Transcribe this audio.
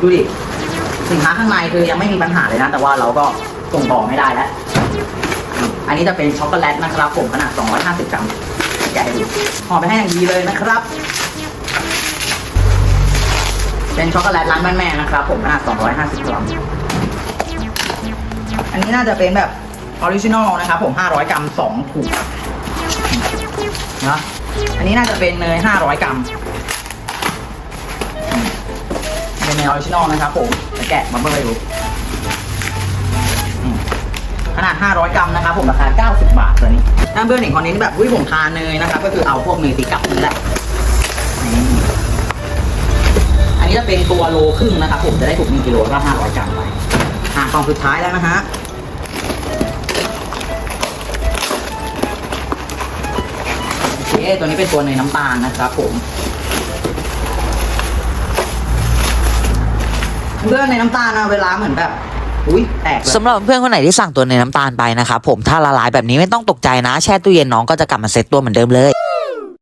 ดูดิ สินค้าข้างในคือยังไม่มีปัญหาเลยนะ แต่ว่าเราก็ส่งต่อไม่ได้แล้ว อันนี้จะเป็นช็อกโกแลตนะครับผมขนาด 250 กรัมแกะให้ดูห่อไปให้อย่างดีเลยนะครับ เป็นช็อกโกแลตร้านบ้านแม่นะครับผมขนาด 250 กรัม อันนี้น่าจะเป็นแบบออริจินอลนะครับผม 500 กรัม 2 ถุงนะอันนี้น่าจะเป็นเนย 500 กรัม ออริจินอลนะครับผมจะแกะมาเบิ่งให้ดูขนาด 500 กรัมนะครับผมราคา 90 บาทตัวนี้ถ้าเพื่อนเห็นคอนนี้แบบอุ้ยผมทานเนยนะครับ ก็คือเอาพวกเนยตีกับนี่แหละอันนี้จะเป็นตัวโลครึ่งนะครับผมจะได้ถูก1กิโลก็500 กรัมไปอ่ากล่องสุดท้ายแล้วนะฮะโอเคตัวนี้เป็นตัวเนยน้ำตาลนะครับผม เพื่อนในน้ำตาลนะเวลาเหมือนแบบ อุ้ยแตกเลย สำหรับเพื่อนคนไหนที่สั่งตัวในน้ำตาลไปนะครับผมถ้าละลายแบบนี้ไม่ต้องตกใจนะ แช่ตู้เย็นน้องก็จะกลับมาเซ็ตตัวเหมือนเดิมเลย